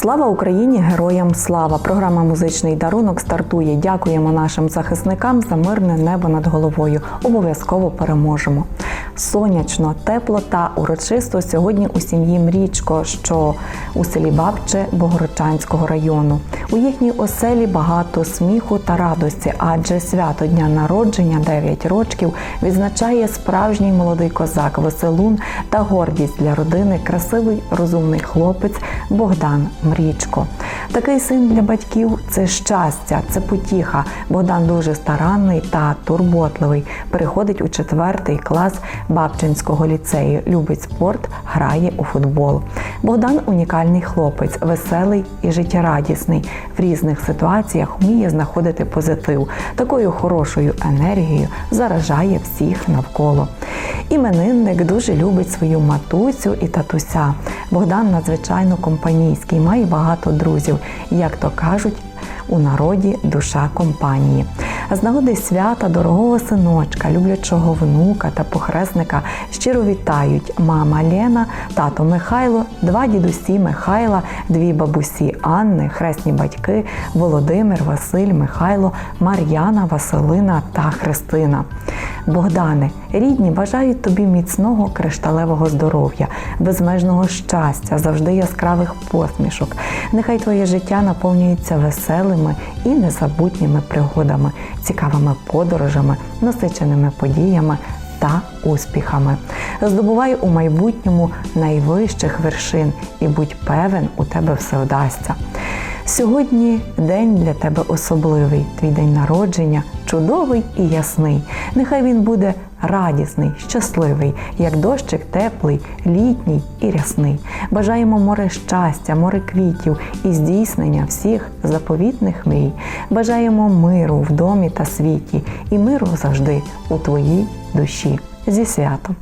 Слава Україні! Героям слава! Програма Музичний дарунок стартує. Дякуємо нашим захисникам за мирне небо над головою. Обов'язково переможемо. Сонячно, тепло та урочисто сьогодні у сім'ї Мрічко, що у селі Бабче Богородчанського району. У їхній оселі багато сміху та радості, адже свято дня народження 9 років відзначає справжній молодий козак, веселун та гордість для родини, красивий розумний хлопець Богдан Мрічко. Такий син для батьків це щастя, це потіха. Богдан дуже старанний та турботливий. Переходить у четвертий клас Бабчинського ліцею. Любить спорт, грає у футбол. Богдан унікальний хлопець, веселий і життєрадісний. В різних ситуаціях вміє знаходити позитив. Такою хорошою енергією заражає всіх навколо. Іменинник дуже любить свою матусю і татуся. Богдан надзвичайно компанійський, має багато друзів, як то кажуть. У народі душа компанії. З нагоди свята дорогого синочка, люблячого внука та похресника щиро вітають мама Лена, тато Михайло, два дідусі Михайла, дві бабусі Анни, хресні батьки Володимир, Василь, Михайло, Мар'яна, Василина та Христина. Богдане, рідні бажають тобі міцного кришталевого здоров'я, безмежного щастя, завжди яскравих посмішок. Нехай твоє життя наповнюється веселими і незабутніми пригодами, цікавими подорожами, насиченими подіями та успіхами. Здобувай у майбутньому найвищих вершин і будь певен, у тебе все вдасться. Сьогодні день для тебе особливий, твій день народження, чудовий і ясний. Нехай він буде радісний, щасливий, як дощик теплий, літній і рясний. Бажаємо море щастя, море квітів і здійснення всіх заповітних мрій. Бажаємо миру в домі та світі і миру завжди у твоїй душі. Зі святом!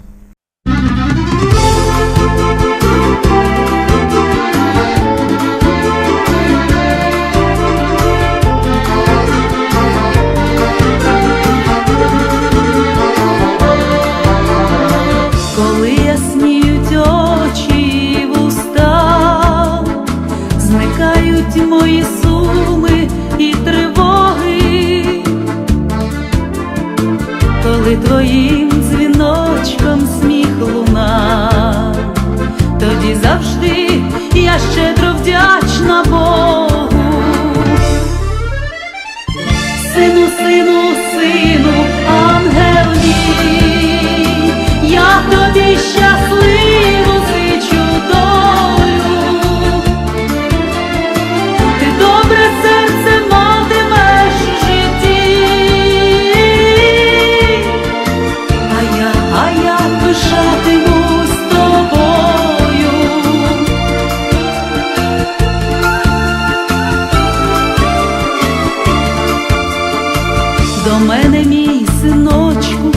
До мене, мій синочку,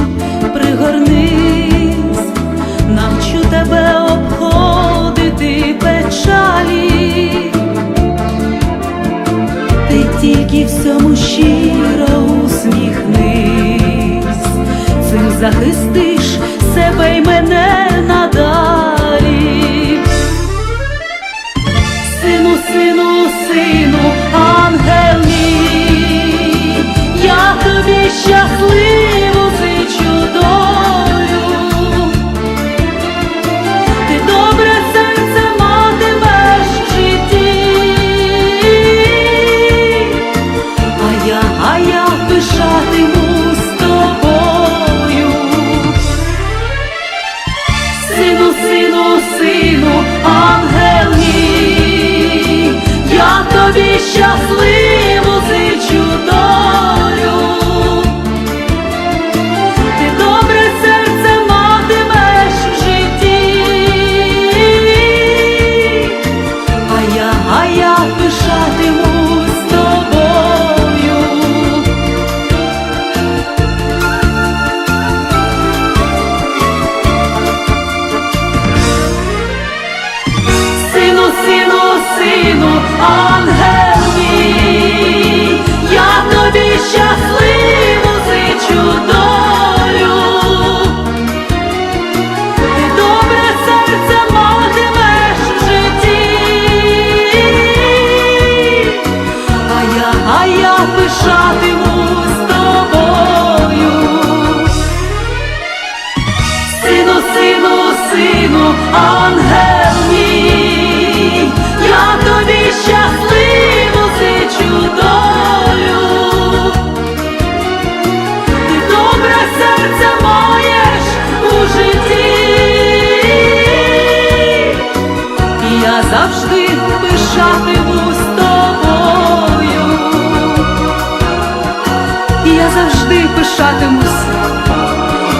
пригорнись, навчу тебе обходити печалі, ти тільки всьому щиро усміхнись, цим захистиш тобі сину, ангел мій, я тобі щасливу зичу долю, ти добре серце маєш у житті, і я завжди пишатиму з тобою, і я завжди пишатимусь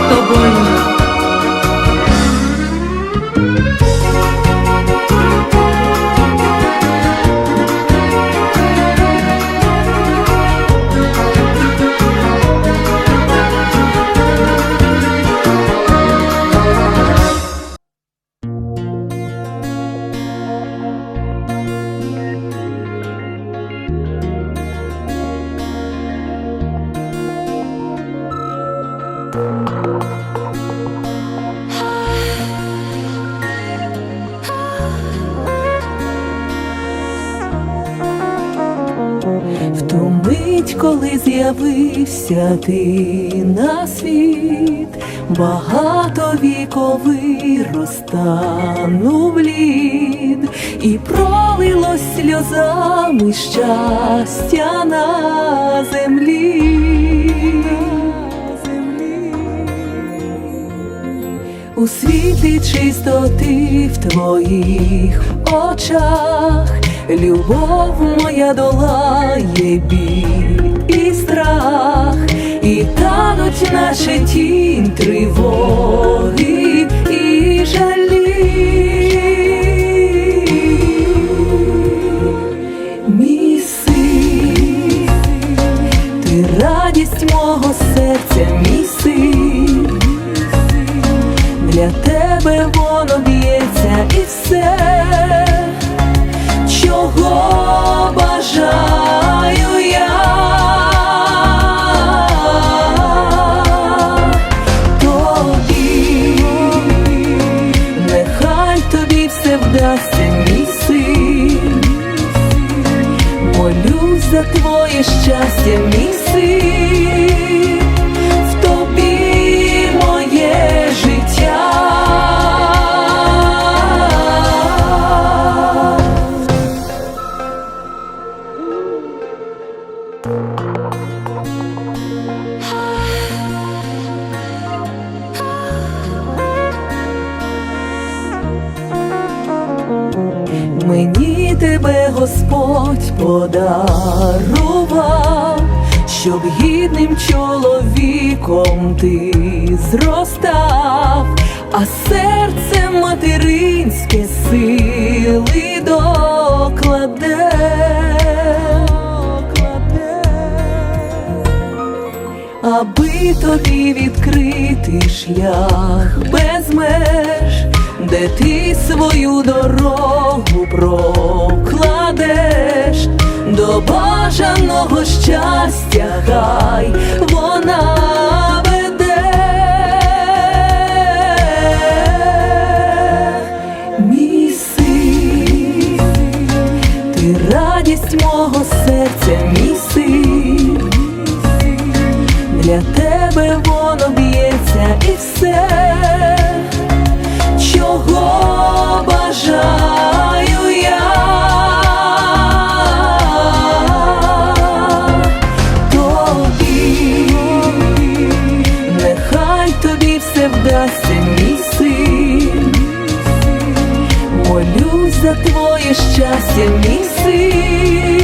тобою. З'явився ти на світ, багато віковий розтанув лід, і пролилось сльозами щастя на землі. У світлі чистоти в твоїх очах, любов моя долає біль і страх, і тануть наші тінь тривоги подарував, щоб гідним чоловіком ти зростав, а серце материнське сили докладе. Аби тобі відкрити шлях без меж, де ти свою дорогу прокладеш, щастя вдасться, мій син. Молюсь за твоє щастя, мій син.